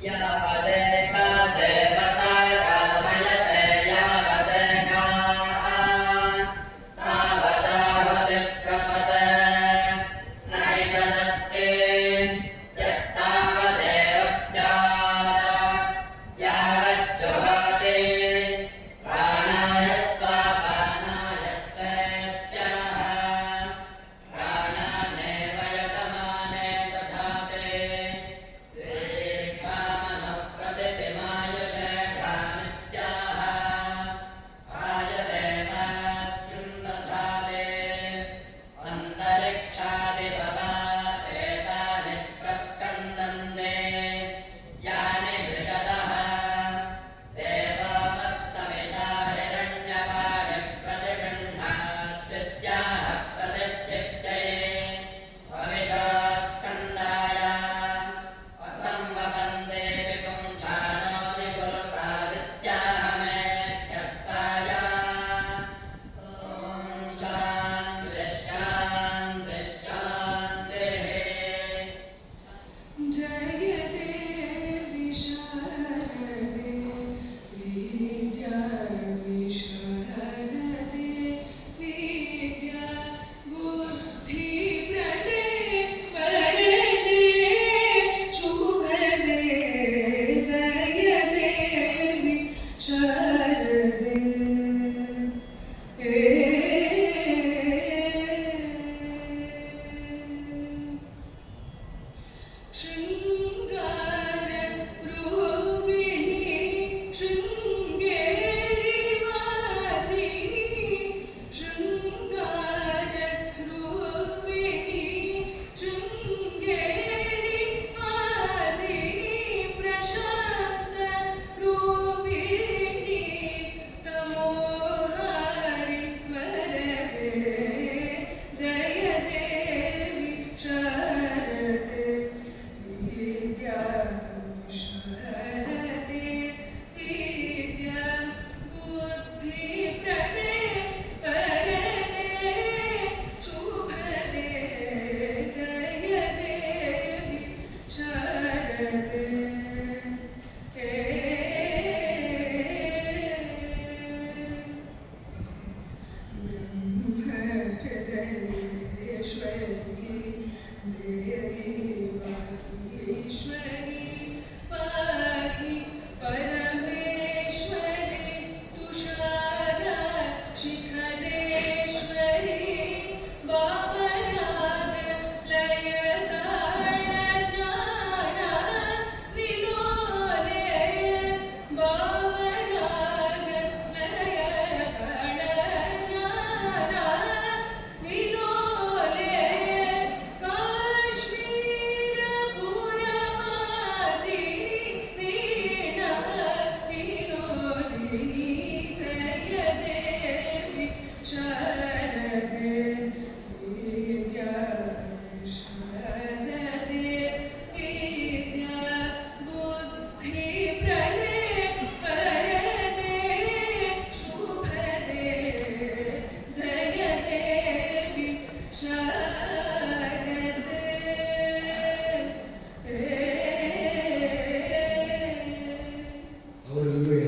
Ya Padeka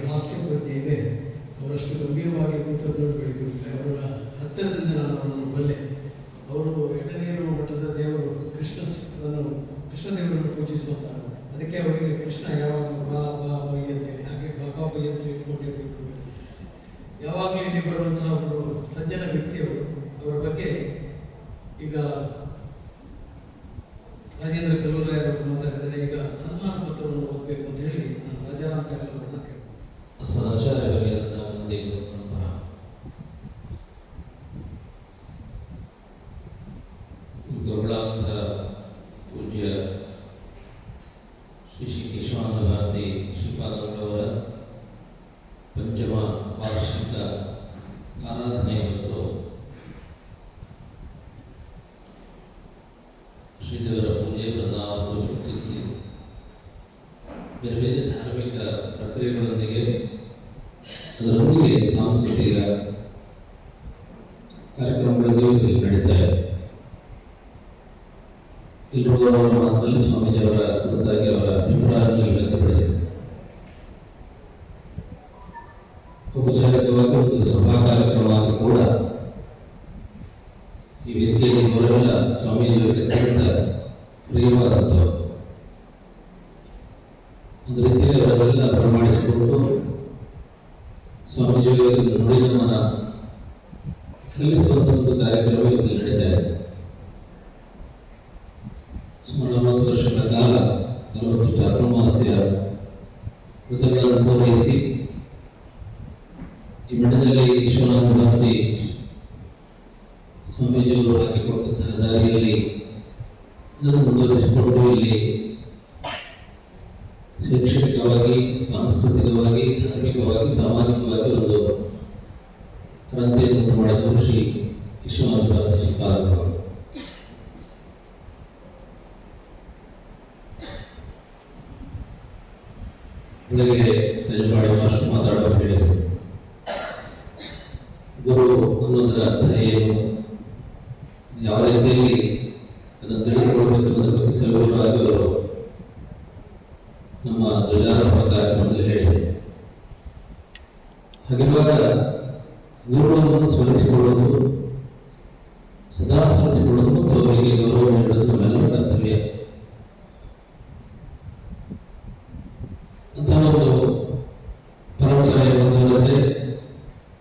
ഹാസ്യം പ്രത്യേകത കുറച്ചു ഗംഭീരമാക്കി പുത്രങ്ങൾ ಕ್ರಿಯೆಗಳೊಂದಿಗೆ ಅದರೊಂದಿಗೆ ಸಾಂಸ್ಕೃತಿಕ ಕಾರ್ಯಕ್ರಮಗಳಲ್ಲಿ ನಡೀತಾರೆ ನಡೀತಾ ಇದೆ ಇಲ್ಲಿರುವ ಮಾತಿನಲ್ಲಿ ಸ್ವಾಮೀಜಿಯವರ ಕುರಿತಾಗಿ ಅವರ ಅಭಿಪ್ರಾಯ. ಒಂದು ರೀತಿಯಲ್ಲಿ ಅವರೆಲ್ಲ ಪ್ರಮಾಣಿಸಿಕೊಂಡು ಸ್ವಾಮೀಜಿಯವರಿಂದ ನುಡಿ ನಮನ ಸಲ್ಲಿಸುವಂಥ ಒಂದು ಕಾರ್ಯಕ್ರಮ ಇವತ್ತು ನಡೀತಾ ಇದೆ. ಶೈಕ್ಷಣಿಕವಾಗಿ, ಸಾಂಸ್ಕೃತಿಕವಾಗಿ, ಧಾರ್ಮಿಕವಾಗಿ, ಸಾಮಾಜಿಕವಾಗಿ ಒಂದು ಕ್ರಾಂತಿಯನ್ನು ಮಾಡಿದವರು ಶ್ರೀ ವಿಶ್ವನಾಥ ಮಾಸ್ಟರ್ ಅನ್ನೋದರ ಅರ್ಥ ಏನು? ಯಾವ ರೀತಿಯಲ್ಲಿ ಅದನ್ನು ತಿಳಿದುಕೊಳ್ಬೇಕು ಅನ್ನೋದ್ರ ಬಗ್ಗೆ ಸಲಹೆ ಅವರು ನಮ್ಮ ಧ್ವಜಾರೋಹಣ ಕಾರ್ಯಕ್ರಮದಲ್ಲಿ ಹೇಳಿದೆ. ಹಾಗಿರುವಾಗ ಗುರುವನ್ನು ಸ್ಮರಿಸಿಕೊಳ್ಳೋದು ಸದಾ ಸ್ಮರಿಸಿಕೊಳ್ಳೋದು ಮತ್ತು ಅವರಿಗೆ ಗೌರವ ನೀಡೋದು ನಮ್ಮೆಲ್ಲರ ಕರ್ತವ್ಯ. ಅಂತ ಒಂದು ಪರಂಪರೆ ಮುಂದುವರೆದ್ರೆ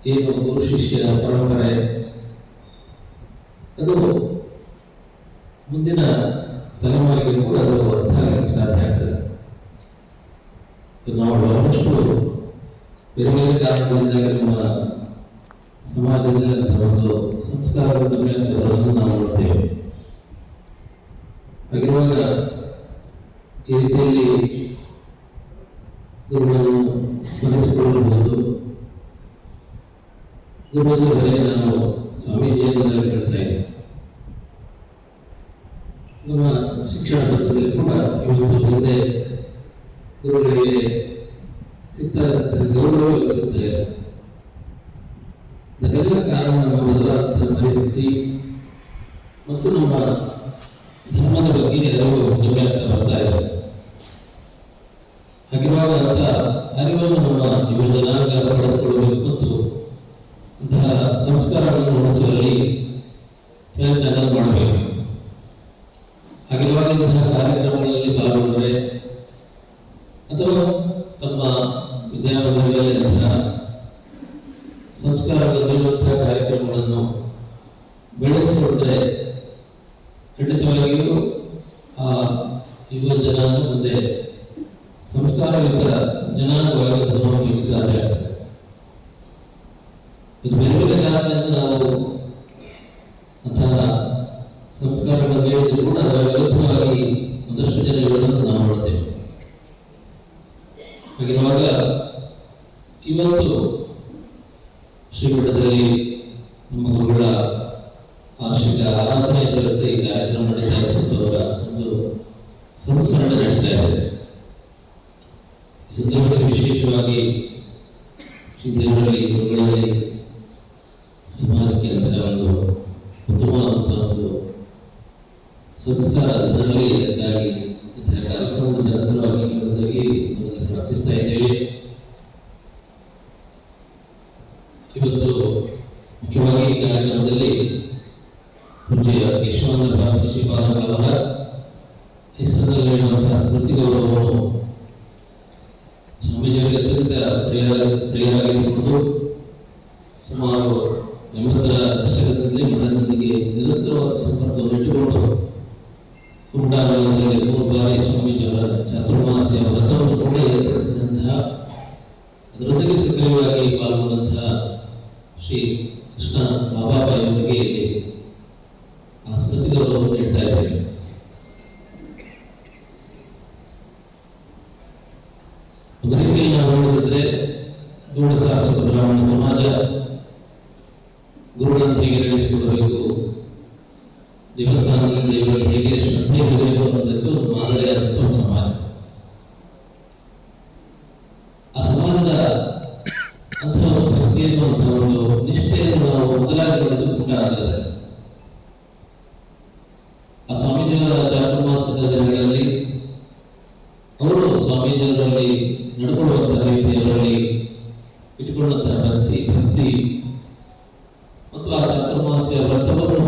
ಏನು ಗುರು ಶಿಷ್ಯ ಪರಂಪರೆ? ಅದು ಮುಂದಿನ ತಲೆಮಾರಿಗೆ ಕೂಡ ಅದು ಅರ್ಥ ಆಗಲಿಕ್ಕೆ ಸಾಧ್ಯ ಆಗ್ತದೆ. ನಾವು ಬಹಳಷ್ಟು ಬೇರೆ ಬೇರೆ ಕಾರಣಗಳಿಂದಾಗಿ ನಮ್ಮ ಸಮಾಜದಲ್ಲಿ ಅಂತ ಒಂದು ಮೇಲೆ ಆಗ್ತಾ ಬರೋದನ್ನು ನಾವು ನೋಡ್ತೇವೆ. ಹಾಗಿರುವಾಗ ಈ ರೀತಿಯಲ್ಲಿ ಗುರುಗಳನ್ನು ಸ್ಮರಿಸಿಕೊಳ್ಳಬಹುದು. ಗುರುವಿನ ಬೆಲೆ ನಾವು ಸ್ವಾಮೀಜಿಯನ್ನು ಹೇಳ್ತಾ ಇದ್ದೆ. ನಮ್ಮ ಶಿಕ್ಷಣ ಪದ್ಧತಿಯಲ್ಲಿ ಕೂಡ ಇವತ್ತು ಹಿಂದೆ ಗುರುಗಳಿಗೆ ಸಿಗ್ತಾ ಇದ್ದಂಥ ಗೌರವ ಸಿಗ್ತಾ ಇದೆ ಅದಕ್ಕೆಲ್ಲ ಕಾರಣ ನಮ್ಮ ಬದಲಾದಂತಹ ಪರಿಸ್ಥಿತಿ ಮತ್ತು ನಮ್ಮ ಧರ್ಮದ ಬಗ್ಗೆ ಅರಿವು ಕಮ್ಮಿ ಆಗ್ತಾ ಬರ್ತಾ ಇದೆ. ಹಾಗಿರುವಾಗ ಅಂತ ಅರಿವನ್ನು ನಮ್ಮ ಯುವ ಜನಾಂಗ ಪಡೆದುಕೊಳ್ಳಬೇಕು ಮತ್ತು ಅಂತಹ ಸಂಸ್ಕಾರಗಳನ್ನು ಉಳಿಸುವಲ್ಲಿ ಪ್ರಯತ್ನ ಮಾಡಬೇಕು. ಹಾಗಿರುವಾಗ ಇಂತಹ ಕಾರ್ಯಕ್ರಮಗಳಲ್ಲಿ ಪಾಲ್ಗೊಂಡ್ರೆ ಅಥವಾ ತಮ್ಮ ವಿದ್ಯಾಲಯಗಳಲ್ಲಿ ಅಂತಹ ಸಂಸ್ಕಾರಗಳನ್ನು ನೀಡುವಂತಹ ಕಾರ್ಯಕ್ರಮಗಳನ್ನು ಬೆಳೆಸಿಕೊಂಡ್ರೆ ಖಂಡಿತವಾಗಿಯೂ ಆ ಯುವ ಜನಾಂಗ ಮುಂದೆ ಸಂಸ್ಕಾರಯುತ ಜನಾಂಗವಾಗಿ ಹೊರಹೊಮ್ಮಲಿಕ್ಕೆ ಸಾಧ್ಯ ಆಗ್ತದೆ ಇದು ಬೇರೆ ಬೇರೆ ಕಾರಣದಿಂದ ನಾವು ಅಂತಹ ಸಂಸ್ಕಾರಗಳನ್ನು ನೀಡಿದ್ರು ಕೂಡ ಅದರ ವಿರುದ್ಧವಾಗಿ ಒಂದಷ್ಟು ಜನ ಇರುವುದನ್ನು ನಾವು ನೋಡ್ತೇವೆ ಹಾಗಿರುವಾಗ ಇವತ್ತು ಶ್ರೀಮಠದಲ್ಲಿ ನಮ್ಮ ಗುರುಗಳ ವಾರ್ಷಿಕ ಆರಾಧನೆ ಪ್ರಯುಕ್ತ ಈ ಕಾರ್ಯಕ್ರಮ ನಡೀತಾ ಇದೆ ಮತ್ತು ಅವರ ಒಂದು ಸಂಸ್ಮರಣೆ ನಡೀತಾ ಇದೆ ಈ ಸಂದರ್ಭದಲ್ಲಿ ವಿಶೇಷವಾಗಿ ಶ್ರೀ ದೇವರಲ್ಲಿ ಗುರುಗಳಲ್ಲಿ ಸಮಾಜಕ್ಕೆ ಅಂತ ಒಂದು ಉತ್ತಮವಾದಂತಹ ಒಂದು ಸಂಸ್ಕಾರ ಬರಲಿ ಅದಕ್ಕಾಗಿ ಇಂತಹ ಕಾರ್ಯಕ್ರಮದ ನಿರಂತರವಾಗಿ ಇರುವುದಾಗಿ ಈ ಸಂದರ್ಭದಲ್ಲಿ ಪ್ರಾರ್ಥಿಸ್ತಾ ಇದ್ದೇವೆ ಇವತ್ತು ಮುಖ್ಯವಾಗಿ ಈ ಕಾರ್ಯಕ್ರಮದಲ್ಲಿ ಪೂಜ್ಯ ಯಶವಂತ ಭಾರತಿ ಶ್ರೀಪಾದಂಗಳವರ ಹೆಸರಿನಲ್ಲಿ ನೀಡುವಂತಹ ಸ್ಮೃತಿ ಗೌರವವನ್ನು ಸ್ವಾಮೀಜಿಯವರಿಗೆ ಅತ್ಯಂತ ಪ್ರಿಯ ಪ್ರಿಯರಾಗಿಸಿಕೊಂಡು ಸುಮಾರು ಎಂಬತ್ತರ ದಶಕದಲ್ಲಿ ಮಠದೊಂದಿಗೆ ನಿರಂತರವಾದ ಸಂಪರ್ಕವನ್ನು ಇಟ್ಟುಕೊಂಡು ಕುಂಟಾಲಯದಲ್ಲಿ ಮೂರು ಬಾರಿ ಸ್ವಾಮೀಜಿಯವರ ವ್ರತವನ್ನು ಕೂಡ ಏರ್ಪಡಿಸಿದಂತಹ ಸಕ್ರಿಯವಾಗಿ ಪಾಲ್ಗೊಂಡಂತಹ ಶ್ರೀ ಕೃಷ್ಣ ಬಾಬಾಬಾಯಿ ಅವರಿಗೆ ಇಲ್ಲಿ ಆ ಸ್ಮೃತಿ ಗೌರವವನ್ನು ನೀಡ್ತಾ ಇದ್ದೇವೆ ಒಂದು ರೀತಿಯಲ್ಲಿ ನಾವು ನೋಡಿದ್ರೆ ದೇವರು ಹೇಗೆ ಶ್ರದ್ಧೆ ಇರಬೇಕು ಅನ್ನೋದಕ್ಕೆ ಒಂದು ಮಾದರಿಯಾದಂಥ ಸಮಾಜ ಆ ಸಮಾಜದ ಅಂತ ಒಂದು ಭಕ್ತಿಯನ್ನು ಅಂತ ಒಂದು ನಿಷ್ಠೆಯನ್ನು ಮೊದಲಾಗಿರುವುದು ಉಂಟಾಗಿದ್ದಾರೆ ಆ ಸ್ವಾಮೀಜಿಯವರ ಚಾತುರ್ಮಾಸದ ದಿನಗಳಲ್ಲಿ ಅವರು ಸ್ವಾಮೀಜಿಯವರಲ್ಲಿ ನಡ್ಕೊಳ್ಳುವಂತಹ ರೀತಿಯವರಲ್ಲಿ ಇಟ್ಕೊಳ್ಳುವಂತಹ ಭಕ್ತಿ ಭಕ್ತಿ. ಮತ್ತು ಆ ಚಾತುರ್ಮಾಸಿಯ ವ್ರತವನ್ನು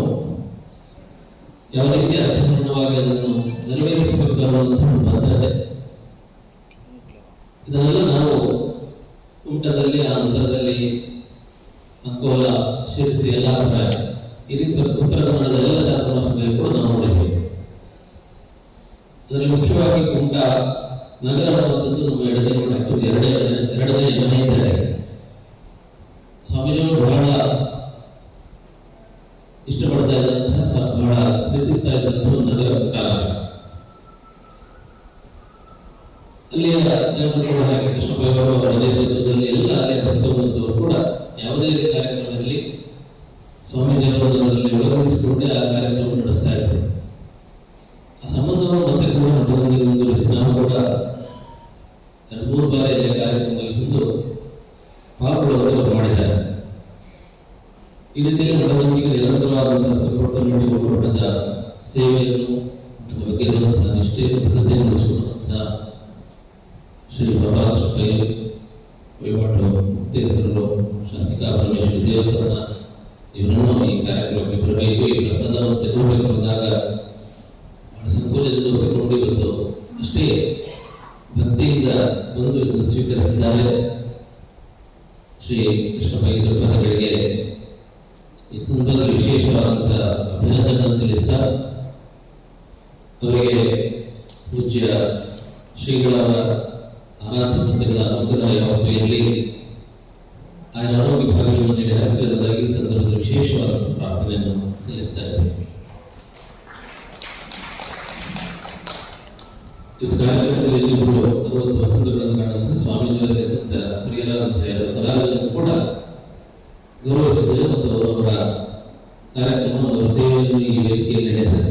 ಯಾವ ರೀತಿ ಅರ್ಥಪೂರ್ಣವಾಗಿ ಅದನ್ನು ನೆರವೇರಿಸಬೇಕು ಅನ್ನುವಂಥ ಬದ್ಧತೆ ಇದನ್ನೆಲ್ಲ ನಾವು ಊಟದಲ್ಲಿ, ಆ ನಂತರದಲ್ಲಿ ಅಕೋಲ ಶಿರಸಿ ಎಲ್ಲ ಈ ರೀತಿ ಉತ್ತರ ಕನ್ನಡದ ಎಲ್ಲ ಜಾತ್ರಾ ಸಭೆಯಲ್ಲಿ ಕೂಡ ನಾವು ನೋಡಿದ್ದೇವೆ. ಅದರಲ್ಲಿ ಮುಖ್ಯವಾಗಿ ಕುಂಟ ನಗರ ಅನ್ನುವಂಥದ್ದು ನಮ್ಮ ಎಡದೇ ನೋಡಕ್ಕೆ ಎರಡನೇ ಎರಡನೇ ಮನೆಯಿಂದಲೇ ಈ ರೀತಿ ಮಠದೊಂದಿಗೆ ನಿರಂತರವಾದಂತಹ ಸಂಪರ್ಕವನ್ನು ಇಟ್ಟುಕೊಂಡು ಮಠದ ಸೇವೆಯನ್ನು ಬಗ್ಗೆ ಇರುವಂತಹ ನಿಷ್ಠೆಯನ್ನು, ಬದ್ಧತೆಯನ್ನು ನಡೆಸಿಕೊಂಡಂತಹ ಶ್ರೀ ಬಾಬಾ ಚೊಕ್ಕೈ ವಹಿವಾಟು ಮುಕ್ತೇಶ್ವರರು ಶಾಂತಿಕಾ ಪರಮೇಶ್ವರಿ ದೇವಸ್ಥಾನ ಇವರನ್ನು ಈ ಕಾರ್ಯಕ್ರಮಕ್ಕೆ ಬರಬೇಕು. ಈ ಪ್ರಸಾದವನ್ನು ತೆಗೆದುಕೊಳ್ಳಬೇಕು ಅಂದಾಗ ಬಹಳ ಸಂಕೋಚದಿಂದ ತೆಗೆದುಕೊಂಡು ಇವತ್ತು ಅಷ್ಟೇ ಭಕ್ತಿಯಿಂದ ಬಂದು ಇದನ್ನು ಸ್ವೀಕರಿಸಿದ್ದಾರೆ. ಶ್ರೀ ಕೃಷ್ಣ ಇದರ ಪದಗಳಿಗೆ ಈ ಸಂದರ್ಭದಲ್ಲಿ ವಿಶೇಷವಾದಂತಹ ಅಭಿನಂದನೆಯನ್ನು ತಿಳಿಸ್ತಾ ಅವರಿಗೆ ಪೂಜ್ಯ ಶ್ರೀಗಳವರ ಮಂತ್ರಿಗಳ ಅನುಗ್ರಹ ಯಾವತ್ತೂ ಇರಲಿ ಆಯನ ಆರೋಗ್ಯ ಭಾಗ್ಯವನ್ನು ನೀಡಿ ಹರಿಸಿರುವುದಾಗಿ ಈ ಸಂದರ್ಭದಲ್ಲಿ ವಿಶೇಷವಾದಂಥ ಪ್ರಾರ್ಥನೆಯನ್ನು ಸಲ್ಲಿಸ್ತಾ ಇದ್ದೇವೆ ಇದು ಕಾರ್ಯಕ್ರಮದಲ್ಲಿ ಇಬ್ಬರು ಅರವತ್ತು ವಸಂತಗಳನ್ನು ಕಾಣುವಂತಹ ಅತ್ಯಂತ ಕಲಾವಿದರನ್ನು ಕೂಡ ಗೌರವಿಸಿದರು ಮತ್ತು ಅವರವರ ಕಾರ್ಯಕ್ರಮ ಅವರ ಸೇವೆಯನ್ನು ಈ ವೇದಿಕೆಯಲ್ಲಿ ನಡೆದಿದೆ.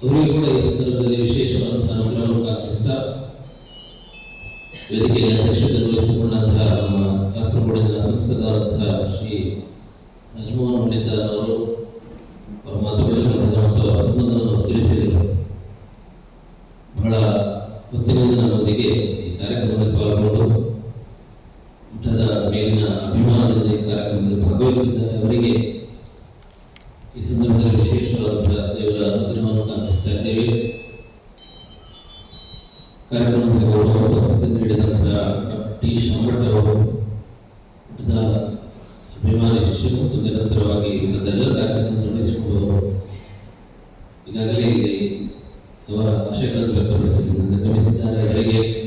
ಅವರಿಗೂ ಕೂಡ ಈ ಸಂದರ್ಭದಲ್ಲಿ ವಿಶೇಷವಾದಂತಹ ಅನುಗ್ರಹವನ್ನು ಕಾಂಕ್ಷಿಸ್ತಾ ವೇದಿಕೆಯ ಅಧ್ಯಕ್ಷತೆ ವಹಿಸಿಕೊಂಡಂತಹ ನಮ್ಮ ಕಾಸರಗೋಡಿನ ಸಂಸದರಾದಂತಹ ಶ್ರೀ ರಾಜಮೋಹನ್ ಪಂಡಿತ ಅವರ ಮಾತುಗಳಲ್ಲಿ ಮಾಡಿದ ಮತ್ತು ಅವರ ಸಂಬಂಧವನ್ನು ಅವರು ತಿಳಿಸಿದರು ಬಹಳ ಹೊತ್ತಿನಿಂದ ನಮ್ಮೊಂದಿಗೆ ಈ ಕಾರ್ಯಕ್ರಮದಲ್ಲಿ ಪಾಲ್ಗೊಂಡು ಮಠದ ಮೇಲಿನ ಅಭಿಮಾನದಿಂದ ಈ ಕಾರ್ಯಕ್ರಮದಲ್ಲಿ ಭಾಗವಹಿಸಿದ್ದಾರೆ ಅವರಿಗೆ ಈ ಸಂದರ್ಭದಲ್ಲಿ ವಿಶೇಷವಾದಂತಹ ದೇವರ ಅನುಗ್ರಹವನ್ನು ಕಾಣಿಸ್ತಾ ಇದ್ದೇವೆ ಕಾರ್ಯಕ್ರಮದಲ್ಲಿ ಗೌರವ ಉಪಸ್ಥಿತಿ ನೀಡಿದಂತಹ ಡಾಕ್ಟರ್ ಟಿ ಶಾಮಟ್ ಅವರು ಮಠದ ಅಭಿಮಾನಿ ಶಿಷ್ಯರು ಮತ್ತು ಎಲ್ಲ ಕಾರ್ಯಕ್ರಮ ತೊಡಗಿಸಿಕೊಂಡವರು ಈಗಾಗಲೇ ಇಲ್ಲಿ ಅವರ ಆಶಯಗಳನ್ನು ವ್ಯಕ್ತಪಡಿಸಿದ್ದಾರೆ ಗಮನಿಸಿದ್ದಾರೆ ಅವರಿಗೆ.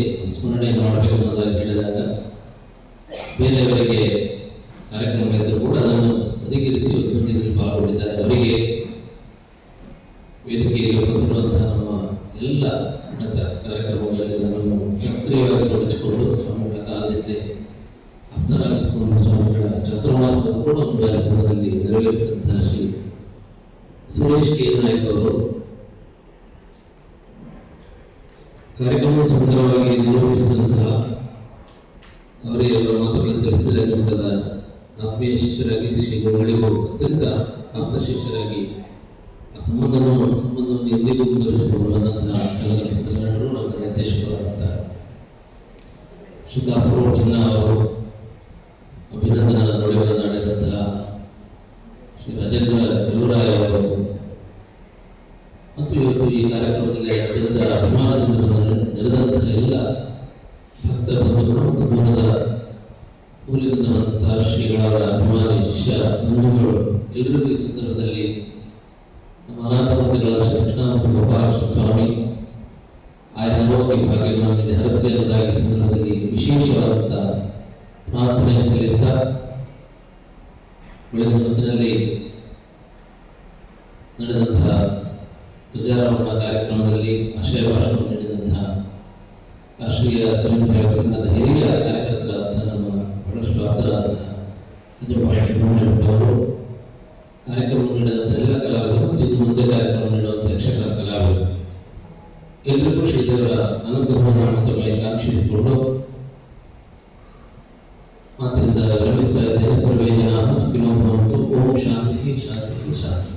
ಬಗ್ಗೆ ಒಂದು ಸ್ಮರಣೆ ಮಾಡಬೇಕು ಅನ್ನೋದಾಗಿ ಹೇಳಿದಾಗ ಬೇರೆಯವರಿಗೆ ಕಾರ್ಯಕ್ರಮಗಳಿದ್ದರೂ ಕೂಡ ಅದನ್ನು ಬದಿಗಿರಿಸಿ ಬಂದಿದ್ದಲ್ಲಿ ಪಾಲ್ಗೊಂಡಿದ್ದಾರೆ. ಅವರಿಗೆ ವೇದಿಕೆಯಲ್ಲಿ ಉಪಸ್ಥಿರುವಂತಹ ನಮ್ಮ ಎಲ್ಲ ಮಠದ ಕಾರ್ಯಕ್ರಮಗಳಲ್ಲಿ ನಮ್ಮನ್ನು ಸಕ್ರಿಯವಾಗಿ ತೊಡಗಿಸಿಕೊಂಡು ಸ್ವಾಮಿಗಳ ಕಾಲದಲ್ಲಿ ಹತ್ತರಾಗಿದ್ದುಕೊಂಡು ಸ್ವಾಮಿಗಳ ಒಂದು ಬಾರಿ ಮಠದಲ್ಲಿ ನೆರವೇರಿಸಿದಂತಹ ಶ್ರೀ ಸುರೇಶ್ ಕೆ ನಾಯಕ್ ಅವರು ಕಾರ್ಯಕ್ರಮ ಸುಂದರವಾಗಿ ನಿರೂಪಿಸಿದಂತಹ ಅವರೇ ಅವರ ಮಾತುಗಳನ್ನು ತಿಳಿಸಿದರೆ ಮಠದ ಆತ್ಮೀಯ ಶಿಷ್ಯರಾಗಿ ಅತ್ಯಂತ ಆಪ್ತ ಶಿಷ್ಯರಾಗಿ ಆ ಸಂಬಂಧವನ್ನು ಸಂಬಂಧವನ್ನು ಎಂದಿಗೂ ಮುಂದುವರಿಸಿಕೊಂಡು ಬಂದಂತಹ ಚಿತ್ರಗಳು ನಟರು ನಮ್ಮ ನಿರ್ದೇಶಕರಾದಂತಹ ಶ್ರೀ ದಾಸರು ಚಿನ್ನ ಅವರು ಅಭಿನಂದನ ನುಡಿಗಳನ್ನು ಆಡಿದಂತಹ ಶ್ರೀ ರಾಜೇಂದ್ರ ಕಲ್ಲೂರಾಯ ಅವರು. ಮತ್ತು ಇವತ್ತು ಈ ಕಾರ್ಯಕ್ರಮದಲ್ಲಿ ಅತ್ಯಂತ ಅಭಿಮಾನದಿಂದ ಭಕ್ತ ಬಂಧುಗಳು ಮತ್ತು ಶ್ರೀಗಳಾದ ಅಭಿಮಾನಿ ಶಿಷ್ಯ ಬಂಧುಗಳು ಎಲ್ಲರಿಗೂ ಈ ಸ್ವಾಮಿ, ಆಯ್ದ ಆರೋಗ್ಯ ಭಾಗ್ಯವನ್ನು ನೀಡಿ ಹರಸಿ ಅನ್ನೋದಾಗಿ ಸಂದರ್ಭದಲ್ಲಿ ವಿಶೇಷವಾದಂಥ ಪ್ರಾರ್ಥನೆ ಸಲ್ಲಿಸ್ತಾ ಹೊತ್ತಿನಲ್ಲಿ ನಡೆದಂತಹ ಧ್ವಜಾರೋಹಣ ಕಾರ್ಯಕ್ರಮದಲ್ಲಿ ಆಶಯ ಭಾಷಣ ನೀಡಿದಂತಹ ರಾಷ್ಟ್ರೀಯ ಸ್ವಯಂ ಸೇವಕ ಸಂಘದ ಹಿರಿಯ ಕಾರ್ಯಕರ್ತರಾದಂತಹ ನಮ್ಮ ಬಹಳಷ್ಟು ಆಪ್ತರಾದಂತಹ ಗಜಪಾಲ ಅವರು ಕಾರ್ಯಕ್ರಮ ನೀಡಿದಂಥ ಎಲ್ಲ ಕಲಾವಿದರು ಮತ್ತು ಇನ್ನು ಮುಂದೆ ಕಾರ್ಯಕ್ರಮ ನೀಡುವಂಥ ಯಕ್ಷಗಾನ ಕಲಾವಿದರು. ಎಲ್ಲರಿಗೂ ಶ್ರೀದೇವರ ಅನುಗ್ರಹವನ್ನು ಮತ್ತೊಮ್ಮೆ ಕಾಂಕ್ಷಿಸಿಕೊಂಡು ಮಾತಿನಿಂದ ವಿರಮಿಸ್ತಾ ಇದ್ದೇನೆ. ಸರ್ವೇ ಜನ ಸುಖಿನೋ ಓಂ ಶಾಂತಿ ಶಾಂತಿ ಶಾಂತಿ.